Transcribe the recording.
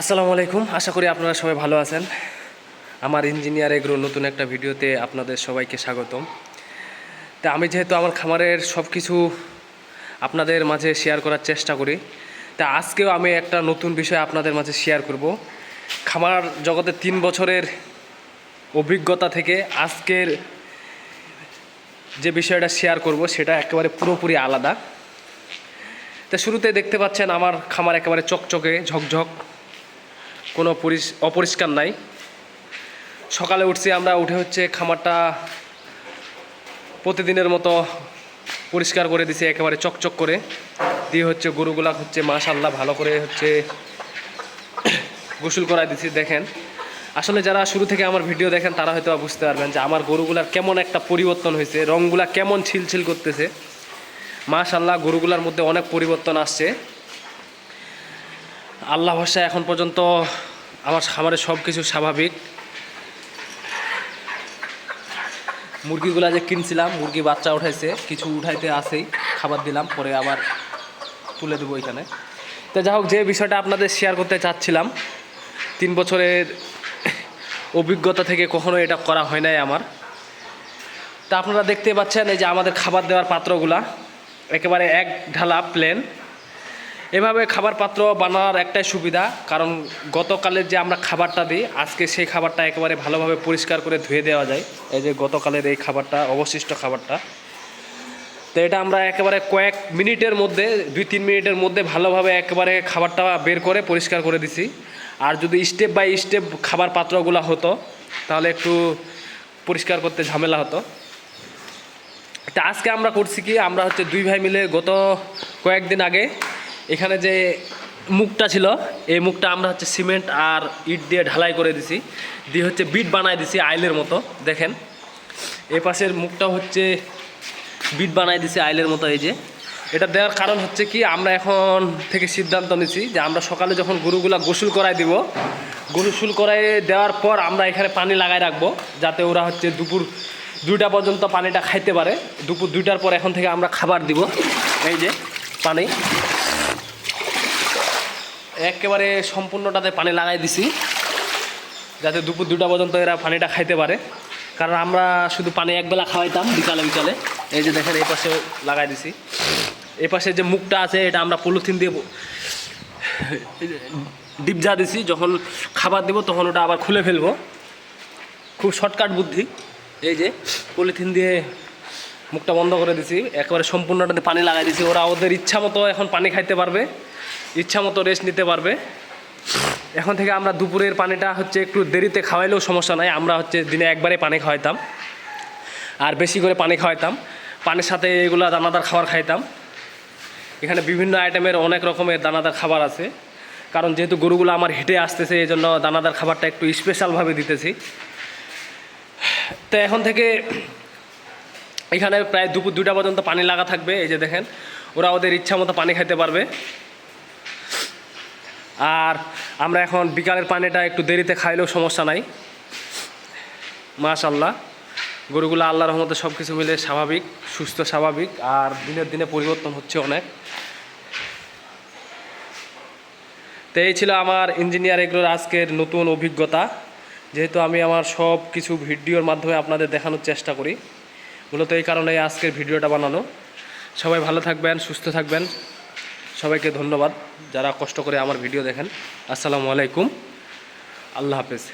আসসালামু আলাইকুম। আশা করি আপনারা সবাই ভালো আছেন। আমার ইঞ্জিনিয়ার এগ্রো নতুন একটা ভিডিওতে আপনাদের সবাইকে স্বাগতম। তা আমি যেহেতু আমার খামারের সব কিছু আপনাদের মাঝে শেয়ার করার চেষ্টা করি, তা আজকেও আমি একটা নতুন বিষয় আপনাদের মাঝে শেয়ার করব। খামার জগতে তিন বছরের অভিজ্ঞতা থেকে আজকের যে বিষয়টা শেয়ার করব, সেটা একেবারে পুরোপুরি আলাদা। তা শুরুতে দেখতে পাচ্ছেন আমার খামার একেবারে চকচকে, ঝকঝক। কোনো অপরিষ্কার নাই। সকালে উঠছি আমরা, উঠে হচ্ছে খামারটা প্রতিদিনের মতো পরিষ্কার করে দিছি, একেবারে চকচক করে। দিয়ে হচ্ছে গরুগুলা হচ্ছে মাশাল্লাহ ভালো করে হচ্ছে গোসল করাই দিছি, দেখেন। আসলে যারা শুরু থেকে আমার ভিডিও দেখেন, তারা হয়তো বুঝতে পারবেন যে আমার গরুগুলার কেমন একটা পরিবর্তন হয়েছে রঙগুলা কেমন ছিলছিল করতেছে। মাশাল্লাহ গরুগুলার মধ্যে অনেক পরিবর্তন আসছে। আল্লাহ ভরসা এখন পর্যন্ত আমার খামারে সব কিছু স্বাভাবিক। মুরগিগুলা যে কিনছিলাম, মুরগি বাচ্চা উঠাইছে, কিছু উঠাইতে আসেই খাবার দিলাম, পরে আবার তুলে দেবো এখানে। তো যাই হোক, যে বিষয়টা আপনাদের শেয়ার করতে চাচ্ছিলাম, তিন বছরের অভিজ্ঞতা থেকে কখনো এটা করা হয় নাই আমার। তা আপনারা দেখতে পাচ্ছেন এই যে আমাদের খাবার দেওয়ার পাত্রগুলা, একেবারে এক ঢালা প্লেন এভাবে খাবার পাত্র বানানোর একটাই সুবিধা, কারণ গতকালের যে আমরা খাবারটা দিই, আজকে সেই খাবারটা একেবারে ভালোভাবে পরিষ্কার করে ধুয়ে দেওয়া যায়। এই যে গতকালের এই খাবারটা, অবশিষ্ট খাবারটা। তো এটা আমরা একেবারে কয়েক মিনিটের মধ্যে, দুই তিন মিনিটের মধ্যে ভালোভাবে একেবারে খাবারটা বের করে পরিষ্কার করে দিছি। আর যদি স্টেপ বাই স্টেপ খাবার পাত্রগুলো হতো, তাহলে একটু পরিষ্কার করতে ঝামেলা হতো। তা আজকে আমরা করছি কি, আমরা হচ্ছে দুই ভাই মিলে গত কয়েকদিন আগে এখানে যে মুখটা ছিল, এই মুখটা আমরা হচ্ছে সিমেন্ট আর ইট দিয়ে ঢালাই করে দিছি। দিয়ে হচ্ছে বিট বানাই দিছি আইলের মতো, দেখেন। এ পাশের মুখটা হচ্ছে বিট বানাই দিছি আইলের মতো, এই যে। এটা দেওয়ার কারণ হচ্ছে কি, আমরা এখন থেকে সিদ্ধান্ত নিছি যে আমরা সকালে যখন গরুগুলা গোসল করাই দিব, গোসল করাই দেওয়ার পর আমরা এখানে পানি লাগাই রাখব, যাতে ওরা হচ্ছে দুপুর দুইটা পর্যন্ত পানিটা খাইতে পারে। দুপুর দুইটার পর এখন থেকে আমরা খাবার দিব, এই যে, পানি। একেবারে সম্পূর্ণটাতে পানি লাগাই দিছি, যাতে দুপুর দুটা পর্যন্ত এরা পানিটা খাইতে পারে। কারণ আমরা শুধু পানি একবেলা খাওয়াইতাম বিকালে বিকালে। এই যে দেখেন, এই পাশে লাগাই দিছি। এই পাশে যে মুখটা আছে, এটা আমরা পলিথিন দিয়ে ডিপজা দিছি। যখন খাবার দেবো, তখন ওটা আবার খুলে ফেলব। খুব শর্টকাট বুদ্ধি। এই যে পলিথিন দিয়ে মুখটা বন্ধ করে দিছি, একেবারে সম্পূর্ণটাতে পানি লাগাই দিছি। ওরা ওদের ইচ্ছা মতো এখন পানি খাইতে পারবে, ইচ্ছা মতো রেস্ট নিতে পারবে। এখন থেকে আমরা দুপুরের পানিটা হচ্ছে একটু দেরিতে খাওয়াইলেও সমস্যা নাই, আমরা হচ্ছে দিনে একবারে পানি খাওয়াইতাম। আর বেশি করে পানি খাওয়াইতাম, পানির সাথে এগুলো দানাদার খাবার খাইতাম। এখানে বিভিন্ন আইটেমের অনেক রকমের দানাদার খাবার আছে। কারণ যেহেতু গরুগুলো আমার হেঁটে আসতেছে এই জন্য দানাদার খাবারটা একটু স্পেশালভাবে দিতেছি। তো এখন থেকে এখানে প্রায় দুপুর দুটা পর্যন্ত পানি লাগা থাকবে, এই যে দেখেন। ওরা ওদের ইচ্ছা মতো পানি খাইতে পারবে। আর আমরা এখন বিকালের পানিটা একটু দেরিতে খাইলেও সমস্যা নাই। মাশাল্লাহ গরুগুলো আল্লাহ রহমতে সব কিছু মিলে স্বাভাবিক, সুস্থ, স্বাভাবিক, আর দিনের দিনে পরিবর্তন হচ্ছে অনেক। তো এই ছিল আমার ইঞ্জিনিয়ার এগুলোর আজকের নতুন অভিজ্ঞতা। যেহেতু আমি আমার সব কিছু ভিডিওর মাধ্যমে আপনাদের দেখানোর চেষ্টা করি। মূলত এই কারণে আজকের ভিডিওটা বানানো। সবাই ভালো থাকবেন, সুস্থ থাকবেন। সবাইকে ধন্যবাদ যারা কষ্ট করে আমার ভিডিও দেখেন। আসসালামু আলাইকুম। আল্লাহ হাফেজ।